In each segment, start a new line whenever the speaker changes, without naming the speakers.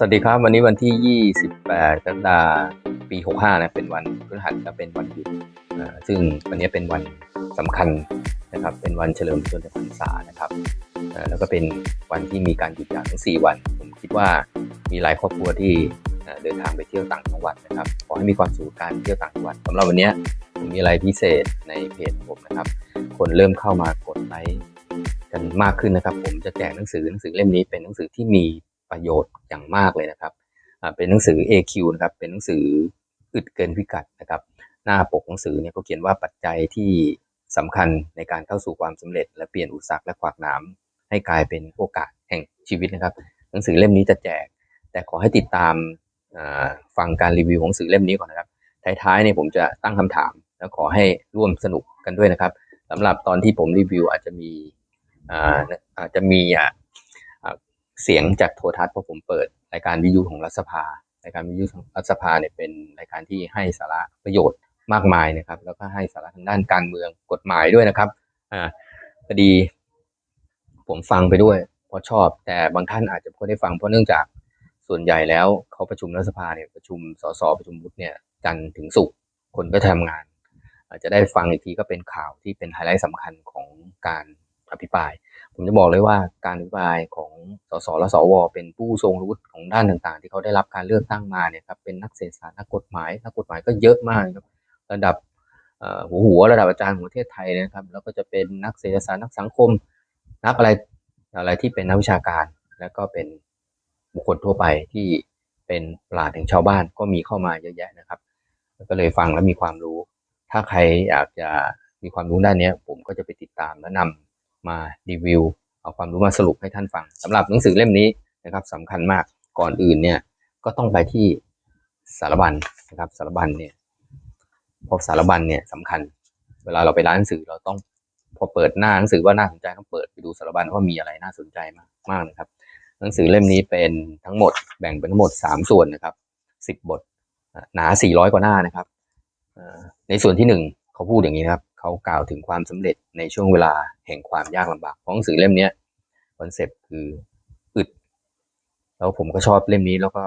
สวัสดีครับ วันนี้วันที่ 28 กรกฎาคม ปี 65 นะ เป็นวันพฤหัสและเป็นวันหยุดอ่าซึ่งวันนี้เป็นวันสำคัญนะครับ เป็นวันเฉลิมพระชนมพรรษานะครับอ่าแล้วก็เป็นวันที่มีการหยุดยาวทั้ง 4 วัน ผมคิดว่ามีหลายครอบครัวที่เดินทางไปเที่ยวต่างจังหวัดนะครับ ขอให้มีความสุขกับการเที่ยวต่างจังหวัดสำหรับวันนี้ผมมีอะไรพิเศษในเพจผมนะครับ คนเริ่มเข้ามากดไลค์กันมากขึ้นนะครับ ผมจะแจกหนังสือหนังสือเล่มนี้เป็นหนังสือที่มี ประโยชน์อย่างมากเลยนะครับเป็นหนังสือ AQ นะครับเป็นหนังสืออึดเกินพิกัดนะครับ หน้าปกหนังสือเนี่ยก็เขียนว่าปัจจัยที่สำคัญในการเข้าสู่ความสำเร็จ และเปลี่ยนอุปสรรคและขวากหน้ำให้กลายเป็นโอกาสแห่งชีวิตนะครับ หนังสือเล่มนี้จะแจก แต่ขอให้ติดตามฟังการรีวิวของหนังสือเล่มนี้ก่อนนะครับท้ายๆเนี่ยผมจะตั้งคำถาม แล้วขอให้ร่วมสนุกกันด้วยนะครับสำหรับตอนที่ผมรีวิวอาจจะมีอ่าอาจจะมีอ่าอ่า เสียงจากโทรทัศน์เพราะผมเปิดรายการวิทยุของรัฐสภารายการวิทยุของรัฐสภาเนี่ยเป็นรายการที่ให้สาระประโยชน์มากมายนะครับ แล้วก็ให้สาระทางด้านการเมืองกฎหมายด้วยนะครับอ่าพอดี ผมฟังไปด้วยเพราะชอบ แต่บางท่านอาจจะไม่ได้ฟังเพราะเนื่องจากส่วนใหญ่แล้วเขาประชุมรัฐสภาเนี่ยประชุมสสประชุมวุฒิเนี่ยจันทร์ถึงศุกร์คนก็ทำงาน อาจจะได้ฟังอีกทีก็เป็นข่าวที่เป็นไฮไลท์สำคัญของการอภิปราย ผมจะบอกเลยว่าการอภิปรายของสสและสว เป็นผู้ทรงรู้ของด้านต่างๆ ที่เขาได้รับการเลือกตั้งมาเนี่ยครับเป็นนักเศรษฐศาสตร์นักกฎหมายนักกฎหมายก็เยอะมากครับระดับหัวหัวระดับอาจารย์ของประเทศไทยนะครับ แล้วก็จะเป็นนักเศรษฐศาสตร์นักสังคม นักอะไรอะไรที่เป็นนักวิชาการ แล้วก็เป็นบุคคลทั่วไปที่เป็นปราชญ์แห่งชาวบ้านก็มีเข้ามาเยอะแยะนะครับก็เลยฟังแล้วมีความรู้ ถ้าใครอยากจะมีความรู้ด้านนี้ผมก็จะไปติดตามและนำ มารีวิว เอาความรู้มาสรุปให้ท่านฟังสำหรับหนังสือเล่มนี้นะครับสำคัญมากก่อนอื่นเนี่ยก็ต้องไปที่สารบัญนะครับสารบัญเนี่ยเพราะสารบัญเนี่ยสำคัญ เวลาเราไปร้านหนังสือเราต้องพอเปิดหน้าหนังสือว่าน่าสนใจต้องเปิดไปดูสารบัญว่ามีอะไรน่าสนใจมากมากนะครับ หนังสือเล่มนี้เป็นทั้งหมดแบ่งเป็นทั้งหมดสามส่วนนะครับสิบบทหนาสี่ร้อยกว่าหน้านะครับในส่วนที่หนึ่งเขาพูดอย่างนี้นะครับ เขากล่าวถึงความสำเร็จในช่วงเวลาแห่งความยากลำบากเพราะหนังสือเล่มนี้คอนเซปต์คืออึด แล้วผมก็ชอบเล่มนี้แล้วก็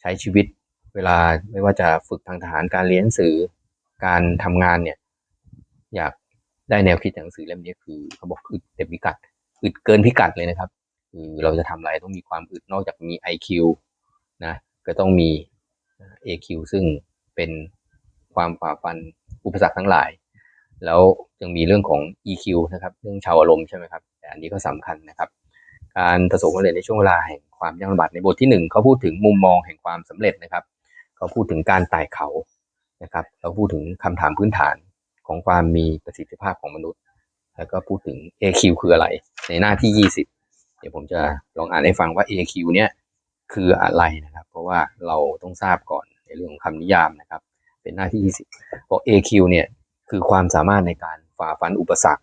ใช้ชีวิตเวลาไม่ว่าจะฝึกทางทหารการเรียนหนังสือการทำงานเนี่ย อยากได้แนวคิดจากหนังสือเล่มนี้คือเขาบอกอึดเต็มพิกัดอึดเกินพิกัดเลยนะครับ คือเราจะทำอะไรต้องมีความอึดนอกจากมี IQ นะก็ต้องมี AQ ซึ่งเป็นความฝ่าฟันอุปสรรคทั้งหลาย แล้วยังมีเรื่องของ EQ นะครับ เรื่องชาวอารมณ์ใช่ไหมครับ แต่อันนี้ก็สำคัญนะครับ การประสบความสำเร็จในช่วงเวลาแห่งความยากลำบากในบทที่หนึ่งเขาพูดถึงมุมมองแห่งความสำเร็จนะครับ เขาพูดถึงการไต่เขานะครับเขาพูดถึงคำถามพื้นฐานของความมีประสิทธิภาพของมนุษย์ แล้วก็พูดถึง AQ คืออะไร ในหน้าที่ 20 เดี๋ยวผมจะลองอ่านให้ฟังว่า AQ เนี่ยคืออะไรนะครับ เพราะว่าเราต้องทราบก่อนในเรื่องของคำนิยามนะครับ เป็นหน้าที่ 20เพราะ AQ เนี่ย คือความสามารถในการฝ่าฟันอุปสรรค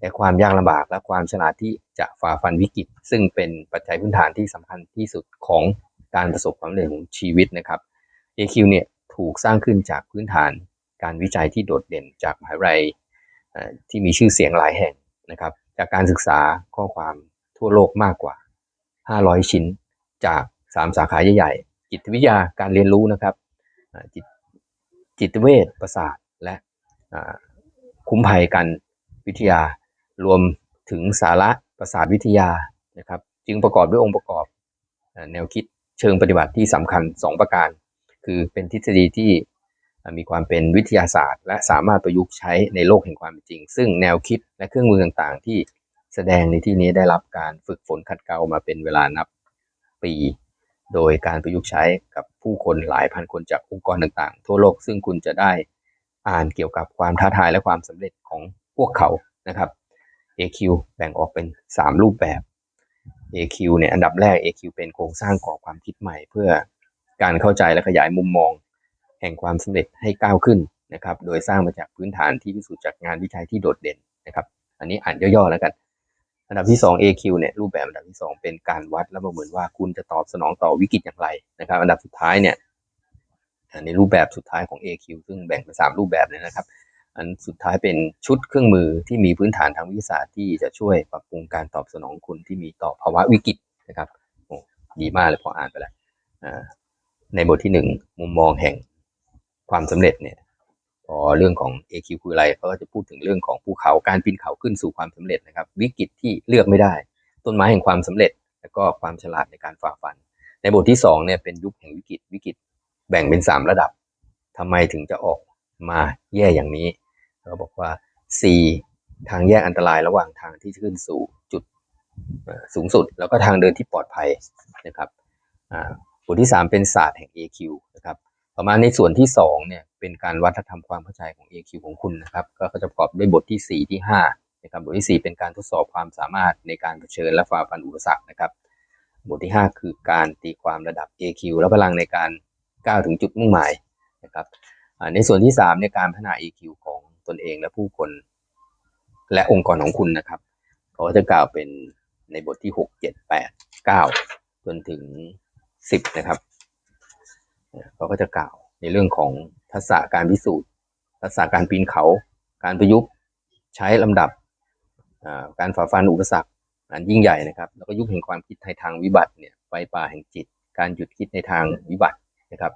และความยากลำบากและความฉลาดที่จะฝ่าฟันวิกฤต ซึ่งเป็นปัจจัยพื้นฐานที่สำคัญที่สุดของการประสบความสำเร็จของชีวิตนะครับ AQ เนี่ยถูกสร้างขึ้นจากพื้นฐานการวิจัยที่โดดเด่นจากมหาวิทยาลัยที่มีชื่อเสียงหลายแห่งนะครับ จากการศึกษาข้อความทั่วโลกมากกว่า 500 ชิ้นจาก 3 สาขาใหญ่ๆจิตวิทยาการเรียนรู้นะครับจิตจิตเวชประสาทและ คุ้มภัยกันวิทยารวมถึงสาระประสาทวิทยานะครับ จึงประกอบด้วยองค์ประกอบแนวคิดเชิงปฏิบัติที่สำคัญ 2 ประการ คือเป็นทฤษฎีที่มีความเป็นวิทยาศาสตร์ และสามารถประยุกต์ใช้ในโลกแห่งความจริง ซึ่งแนวคิดและเครื่องมือต่างๆ ที่แสดงในที่นี้ได้รับการฝึกฝนขัดเกลามาเป็นเวลานับปี โดยการประยุกต์ใช้กับผู้คนหลายพันคนจากองค์กรต่างๆ ทั่วโลกซึ่งคุณจะได้ อ่านเกี่ยวกับความท้าทายและความสำเร็จของพวกเขานะครับ AQ แบ่งออกเป็น 3 รูปแบบ AQ เนี่ยอันดับแรก AQ เป็นโครงสร้างก่อความคิดใหม่ เพื่อการเข้าใจและขยายมุมมอง แห่งความสำเร็จให้ก้าวขึ้นนะครับ โดยสร้างมาจากพื้นฐานที่พิสูจน์จากงานวิจัยที่โดดเด่นนะครับ อันนี้อ่านย่อๆแล้วกัน อันดับที่ 2 AQ เนี่ยรูปแบบอันดับที่ 2 เป็นการวัดและประเมินว่าคุณจะตอบสนองต่อวิกฤตอย่างไรนะครับ อันดับสุดท้ายเนี่ย ในรูปแบบสุดท้ายของ AQ ซึ่งแบ่งเป็นสามรูปแบบเลยนะครับ อันสุดท้ายเป็นชุดเครื่องมือที่มีพื้นฐานทางวิทยาศาสตร์ที่จะช่วยปรับปรุงการตอบสนองคุณที่มีต่อภาวะวิกฤตนะครับโอ้ดีมากเลยพออ่านไปแล้วในบทที่หนึ่งมุมมองแห่งความสำเร็จเนี่ยพอเรื่องของ AQ คืออะไรเขาก็จะพูดถึงเรื่องของภูเขาการปีนเขาขึ้นสู่ความสำเร็จนะครับ วิกฤตที่เลือกไม่ได้ ต้นไม้แห่งความสำเร็จ แล้วก็ความฉลาดในการฝ่าฟัน ในบทที่สองเนี่ยเป็นยุคแห่งวิกฤตวิกฤต แบ่งเป็นสามระดับทำไมถึงจะออกมาแย่อย่างนี้เขาบอกว่า C ทางแยกอันตรายระหว่างทางที่ขึ้นสู่จุดสูงสุด แล้วก็ทางเดินที่ปลอดภัยนะครับอ่าบทที่ 3 เป็นศาสตร์แห่ง AQ นะครับต่อมาในส่วนที่2เนี่ยเป็นการวัฒนธรรมความเข้าใจของ AQ ของคุณนะครับ ก็จะประกอบด้วยบทที่ 4 ที่5นะครับบทที่ 4 เป็นการทดสอบความสามารถในการเผชิญและฝ่าฟันอุปสรรคนะครับ บทที่ 5 คือการตีความระดับ AQ และพลังในการ ก้าวถึงจุดมุ่งหมายนะครับในส่วนที่3ในยการพัฒนา EQ ของตนเองและผู้คน และองค์กรของคุณนะครับเขาก็จะกล่าวเป็นในบทที่ 6 7 8 9 จนถึง 10 นะครับเขาก็จะกล่าวในเรื่องของทักษะการพิสูจน์ทักษะการปีนเขา การประยุกต์ใช้ลำดับการฝ่าฟันอุปสรรคอันยิ่งใหญ่นะครับ แล้วก็ยุคแห่งความคิดในทางวิบัติเนี่ยไฟป่าแห่งจิต การหยุดคิดในทางวิบัติ นะครับ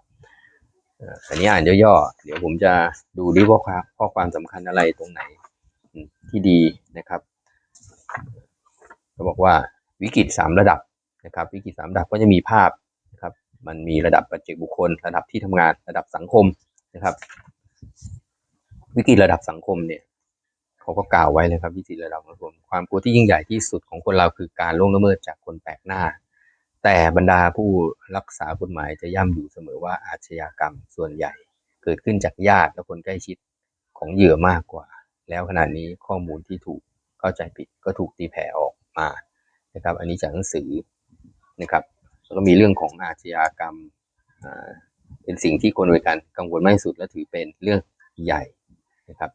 อันนี้อ่านย่อๆ เดี๋ยวผมจะดูดิว่าข้อความสำคัญอะไรตรงไหนที่ดีนะครับเขาบอกว่าวิกฤตสามระดับนะครับ วิกฤตสามระดับก็จะมีภาพนะครับ มันมีระดับปัจเจกบุคคล ระดับที่ทำงานระดับสังคมนะครับ วิกฤตระดับสังคมเนี่ยเขาก็กล่าวไว้เลยครับวิกฤตระดับสังคมความกลัวที่ยิ่งใหญ่ที่สุดของคนเราคือการล่วงละเมิดจากคนแปลกหน้า แต่บรรดาผู้รักษากฎหมายจะย่ำอยู่เสมอว่าอาชญากรรมส่วนใหญ่ เกิดขึ้นจากญาติและคนใกล้ชิดของเหยื่อมากกว่า แล้วขณะนี้ข้อมูลที่ถูกเข้าใจผิดก็ถูกตีแผ่ออกมานะครับ อันนี้จากหนังสือนะครับแล้วก็มีเรื่องของอาชญากรรมเป็นสิ่งที่คนบริการกังวลมากที่สุดและถือเป็นเรื่องใหญ่นะครับ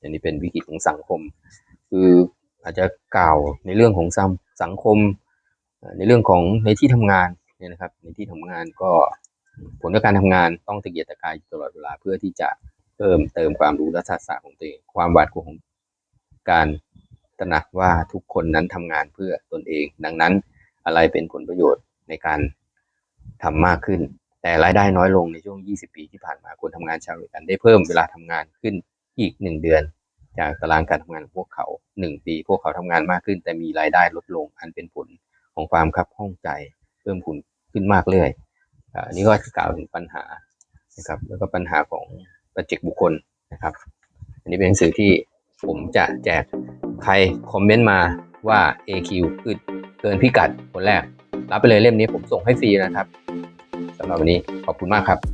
อันนี้เป็นวิกฤตของสังคม คืออาจจะกล่าวในเรื่องของสัง สังคมในเรื่องของในที่ทำงานเนี่ยนะครับ ในที่ทำงานก็ผลจากการทำงานต้องตะเกียกตะกายตลอดเวลาเพื่อที่จะเพิ่มเติมความรู้และทักษะของตัวเอง ความหวาดกลัวของการตระหนักว่าทุกคนนั้นทำงานเพื่อตนเอง ดังนั้นอะไรเป็นผลประโยชน์ในการทำมากขึ้น แต่รายได้น้อยลงในช่วง 20 ปีที่ผ่านมาคนทำงานชาวอเมริกันได้เพิ่มเวลาทำงานขึ้นอีก 1 เดือน จากตารางการทำงานของพวกเขา 1 ปี พวกเขาทำงานมากขึ้น แต่มีรายได้ลดลง อันเป็นผลของความคับข้องใจเพิ่มพูนขึ้นมากเรื่อยอันนี้ก็กล่าวถึงปัญหานะครับ แล้วก็ปัญหาของปัจเจกบุคคลนะครับ อันนี้เป็นหนังสือที่ผมจะแจกใครคอมเมนต์มาว่า AQ ขึ้นเกินพิกัดคนแรก รับไปเลยเล่มนี้ผมส่งให้ฟรีนะครับสำหรับวันนี้ขอบคุณมากครับ